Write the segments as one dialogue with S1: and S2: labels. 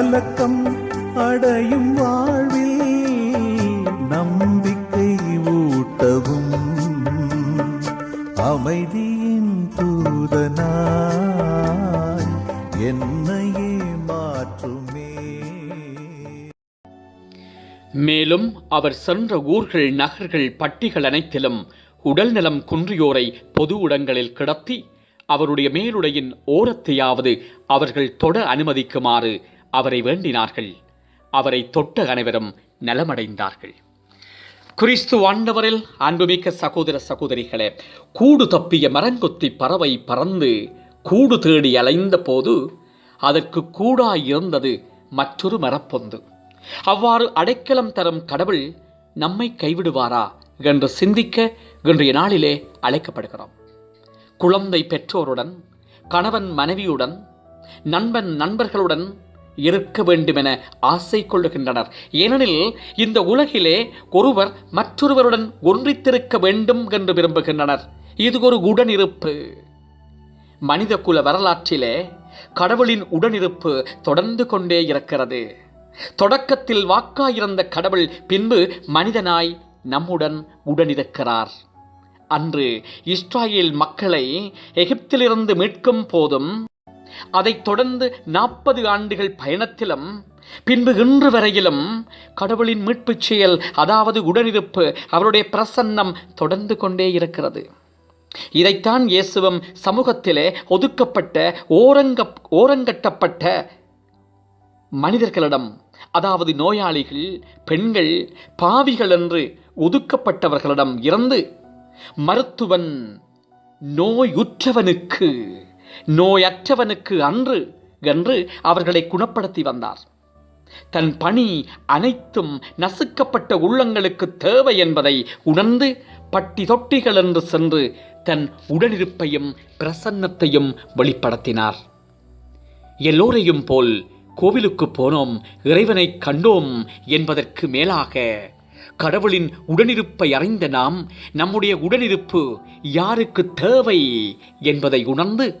S1: கலக்கம் அடையும் வாழ்வில் நம்பிக்கை ஊட்டவும் அமைதியின் தூதனாய் என்னையே மாற்றுமே.
S2: மேலும் அவர் சென்ற ஊர்கள் நகர்கள் பட்டிகள் அனைத்திலும் உடல்நலம் குன்றியோரை பொது இடங்களில் கிடத்தி அவருடைய மேலுடையின் ஓரத்தையாவது அவர்கள் தொட அனுமதிக்குமாறு அவரை வேண்டினார்கள். அவரை தொட்ட அனைவரும் நலமடைந்தார்கள். கிறிஸ்து ஆண்டவரில் அன்புமிக்க சகோதர சகோதரிகளே கூடு தப்பிய மரங்கொத்தி பறவை பறந்து கூடு தேடி அலைந்த போது அதற்கு கூடாய் இருந்தது மற்றொரு மரப்பொந்து. அவ்வாறு அடைக்கலம் தரும் கடவுள் நம்மை கைவிடுவாரா என்று சிந்திக்க இன்றைய நாளிலே அழைக்கப்படுகிறோம். குழந்தை பெற்றோருடன் கணவன் மனைவியுடன் நண்பன் நண்பர்களுடன் இருக்க வேண்டுமென ஆசை கொள்ளுகின்றனர். ஏனெனில் இந்த உலகிலே ஒருவர் மற்றொருவருடன் ஒன்றித்திருக்க வேண்டும் என்று விரும்புகின்றனர். இது ஒரு உடனிருப்பு. மனித குல வரலாற்றிலே கடவுளின் உடனிருப்பு தொடர்ந்து கொண்டே இருக்கிறது. தொடக்கத்தில் வாக்காயிருந்த கடவுள் பின்பு மனிதனாய் நம்முடன் உடனிருக்கிறார். அன்று இஸ்ராயேல் மக்களை எகிப்திலிருந்து மீட்கும் போதும் அதைத் தொடர்ந்து நாற்பது ஆண்டுகள் பயணத்திலும் பின்பு இன்று வரையிலும் கடவுளின் மீட்புச் செயல் அதாவது உடனிருப்பு அவருடைய பிரசன்னம் தொடர்ந்து கொண்டே இருக்கிறது. இதைத்தான் இயேசுவும் சமூகத்திலே ஒதுக்கப்பட்ட ஓரங்க ஓரங்கட்டப்பட்ட மனிதர்களிடம் அதாவது நோயாளிகள் பெண்கள் பாவிகள் என்று ஒதுக்கப்பட்டவர்களிடம் இருந்து மருத்துவன் நோயுற்றவனுக்கு நோயற்றவனுக்கு அன்று என்று அவர்களை குணப்படுத்தி வந்தார். தன் பணி அனைத்தும் நசுக்கப்பட்ட உள்ளங்களுக்கு தேவை என்பதை உணர்ந்து பட்டி தொட்டிகள் என்று சென்று தன் உடனிருப்பையும் பிரசன்னத்தையும் வெளிப்படுத்தினார். எல்லோரையும் போல் கோவிலுக்கு போனோம் இறைவனை கண்டோம் என்பதற்கு மேலாக கடவுளின் உடனிருப்பை அறிந்த நாம் நம்முடைய உடனிருப்பு யாருக்கு தேவை என்பதை உணர்ந்து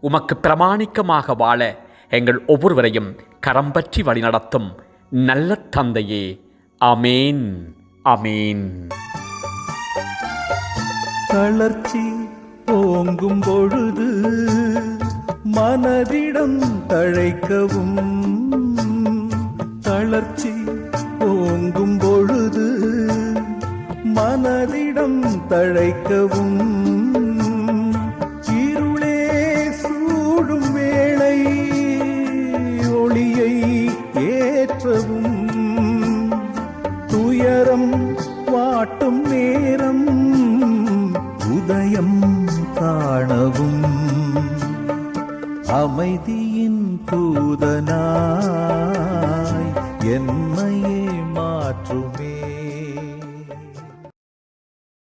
S2: உமக்கு பிரமாணிக்கமாக வாழ எங்கள் ஒவ்வொருவரையும் கரம் பற்றி வழிநடத்தும் நல்ல தந்தையே. அமேன் அமேன்
S1: தளர்ச்சி ஓங்கும் பொழுது மனதிடம் தழைக்கவும். தளர்ச்சி ஓங்கும் பொழுது மனதிடம் தழைக்கவும். நேரம் வாட்டும் நேரம் உதயம் காணவும். அமைதியின் தூதனாய் என்னையே மாற்றுமே.